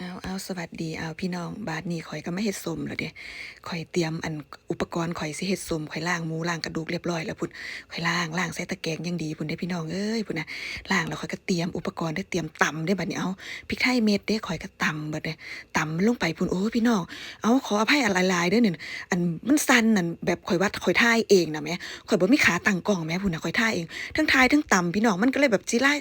เอาเอาสวัสดีเอาพี่น้อง บาดนี้ข่อยก็ไม่เฮ็ดสมแล้วเด้ข่อยเตรียมอันอุปกรณ์ข่อยสิเฮ็ดสมข่อยล้างหมูล้างกระดูกเรียบร้อยแล้วพุ่นข่อยล้างล้างใส่ตะแกรงยังดีพุ่นเด้พี่น้องเอ้ยพุ่นนะล้างแล้วข่อยก็เตรียมอุปกรณ์ได้เตรียมตำได้บัดนี้เอาพริกไทยเม็ดเด้ข่อยก็ตำบัดเด้ตำมันลงไปพุ่นโอ้พี่น้องเอาขออภัยอะไรลายๆเด้อนี่อันมันสั่นนั่นแบบข่อยวัดข่อยถ่ายเองนะแม่ข่อยบ่มีขาตั้งกล้องแม่พุ่นนะข่อยถ่ายเองทั้งถ่ายทั้งตำพี่น้องมันก็เลยแบบสิไล่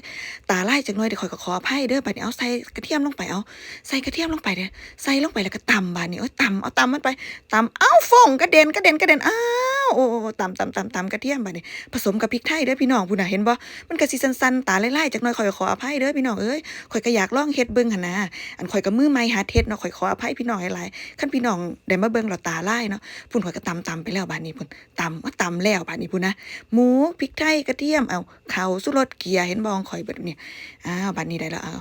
ตาไล่จักหน่อยเด้อข่อยก็ขออภัยเด้อบัดนี้เอาใส่กระเทียมลงไปเอาใส่กระเทียมลงไปเด้อใส่ลงไปแล้วก็ตำบานนี้เอ้ยตำเอาตำมันไปตำเอ้าฟงกระเด็นกระเด็นกระเด็นอ้าวโอ้ตำตำตำตำกระเทียมบานนี้ผสมกับพริกไทยเด้อพี่น้องผู้น่ะเห็นบ่มันก็สิสั้นๆตาไล่ๆจักหน่อยข่อยขออภัยเด้อพี่น้องเอ้ยข่อยก็อยากลองเฮ็ดเบิ่งหั่นนะอันข่อยก็มือใหม่หัดเฮ็ดเนาะข่อยขออภัยพี่น้องหลายๆคันพี่น้องได้มาเบิ่งแล้วตาไลายเนาะพุ่นข่อยก็ตำตำไปแล้วบานนี้พุ่นตำว่าตำแล้วบานนี้พุ่นนะหมูพริกไทยกระเทียมเอาข้าวสุรสเกียเห็นบ่ของข่อยเบิดนี่อ้าวบานนี้ได้แล้วเอา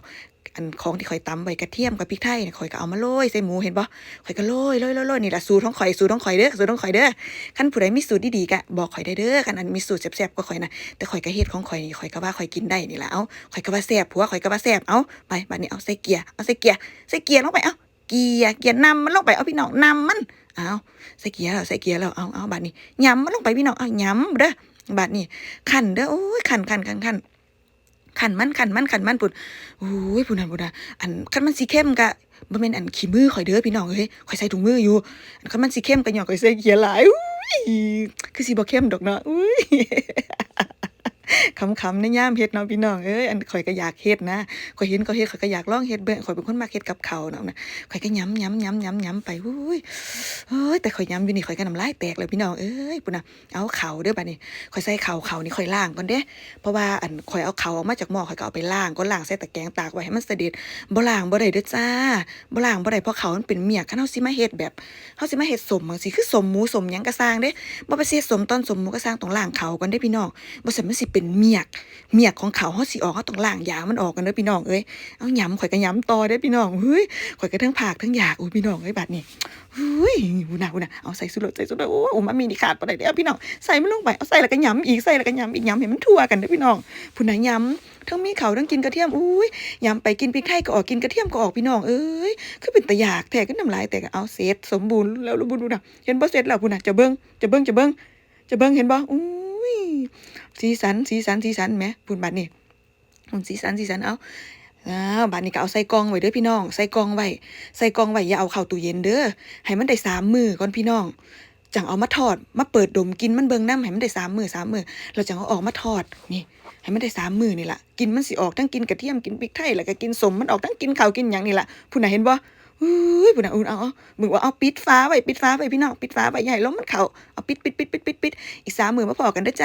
อันของที่ข่อยตำไว้กระเทียมกับพริกไทยเนี่ยข่อยก็เอามาโรยใส่หมูเห็นบ่ข่อยก็โรยโรยโรยนี่แหละสูตรของข่อยสูตรของข่อยเด้อสูตรของข่อยเด้อคันผู้ใดมีสูตรดีๆก็บอกข่อยได้เด้อคันอันมีสูตรแซ่บๆกว่าข่อยนะแต่ข่อยก็เฮ็ดของข่อยนี่ข่อยก็ว่าข่อยกินได้นี่แหละเอ้าข่อยก็ว่าแซ่บผัวข่อยก็ว่าแซ่บเอ้าไปบัดนี้เอาใส่เกียร์เอาใส่เกียร์ใส่เกียร์ลงไปเอ้าเกียร์เกียร์นำมันลงไปเอาพี่น้องนำมันเอาใส่เกียร์แล้วใส่เกียร์แล้วเอาเอาบัดนี้ย้ำมันลงไปพี่น้องเอาย้ำเด้อบัดนี้คั่นเด้อโอ้ยคั่นคั่นคั่นคั่น ขันมันขันมันขันมันปุ่นโอ้ยปุ่นนั่นปุ่นนะอันขันมันสีเข้มกะบ่แม่นอันขี้มือข่อยเด้อพี่น้องเอ้ยข่อยใส่ถุงมืออยู่อันขันมันสีเข้มกะหยอกข่อยใส่เกียร์หลายอุ้ยคือสีบ่เข้มดอกเนาะอุ้ย คำๆในย่ามเฮ็ดเนาะพี่น้องเอ้ยอันข่อยก็อยากเฮ็ดนะข่อยเห็นเขาเฮ็ดข่อยก็อยากลองเฮ็ดเบิ่งข่อยเป็นคนมักเฮ็ดกับเขาเนาะนะข่อยก็ย้ำย้ำย้ำย้ำย้ำไปอุ้ยเอ้ยแต่ข่อยย้ำอยู่นี่ข่อยก็น้ำลายแตกเลยพี่น้องเอ้ยปุ่นน่ะเอาเข้าเด้อบัดนี้ข่อยใส่เข้าวข้านี่ข่อยล้างก่อนเด้เพราะว่าอันข่อยเอาเข่าออกมาจากหม้อข่อยก็เอาไปล้างก็ล้างใส่ตะแกรงตากไว้ให้มันเสด็จบ่ล้างบ่ได้เด้อจ้าบ่ล้างบ่ได้เพราะเขามันเป็นเมียกคันเฮาสิมาเฮ็ดแบบเฮาสิมาเฮ็ดสมจังซี่คือสมหมูสมหยังก็สร้างเด้บ่ไปเฮ็ดสมตอนสมหมูก็สร้างต้องล้างเขาก่อนเด้พี่น้องบ่ซั่นมันสิเป็นเมียก เมียกของเขาเฮาสิออกเฮาต้องล้างยามันออกกันเด้อพี่น้องเอ้ยเอาหยำข่อยก็หยำต่อเด้อพี่น้องเฮ้ยข่อยก็ทั้งผากทั้งยากอุ้ยพี่น้องเอ้ยบัดนี้เฮ้ยหูน่ะหูน่ะเอาใส่สุดรสใส่สุดรสโอ้โอ้มามีนี่ขาดบ่ได้เด้อพี่น้องใส่มันลงไปเอาใส่แล้วก็หยำอีกใส่แล้วก็หยำอีกหยำให้มันทั่วกันเด้อพี่น้องผู้ใดยำทั้งมีเขาทั้งกินกระเทียมอุ้ยยำไปกินพริกไทยก็ออกกินกระเทียมก็ออกพี่น้องเอ้ยคือเป็นตะยากแท้ก็น้ำลายแต่ก็เอาเสร็จสมบูรณ์แล้วรู้บุญดูนะเห็นบ่เสร็จแล้วพุ่นน่ะจะเบิ่งจะเบิ่งจะเบิ่งจะเบิ่งเห็นบ่อุ้ ยสีสันสีสันสีสันแหมพุ่นบัดนี้พุ่นสีสันสีสันเอาอ้าวบัดนี้ก็เอาใส่กล่องไว้เด้อพี่น้อง ใส่กล่องไว้ใส่กล่องไว้อย่าเอาเข้าตู้เย็นเด้อให้มันได้สามมือก่อนพี่น้องจังเอามาทอดมาเปิดดมกินมันเบิงน้ำให้มันได้สามมือสามมือเราจังเอาออกมาทอดนี่ให้มันได้สามมือนี่ละกินมันสิออกทั้งกินกระเทียมกินพริกไทยแล้วก็กินสมมันออกทั้งกินข้าวกินหยังนี่ละผู้น่ะเห็นบ่ อุ้ยผู้น่ะอุ่นเอาเอามึงว่าเอาปิดฟ้าไว้ปิดฟ้าไว้พี่น้องปิดฟ้าไว้ใหญ่ล้มมันเข่าเอาปิดปิดปิดปิดปิดปิดอีกสามมือมาพอกันได้จ้า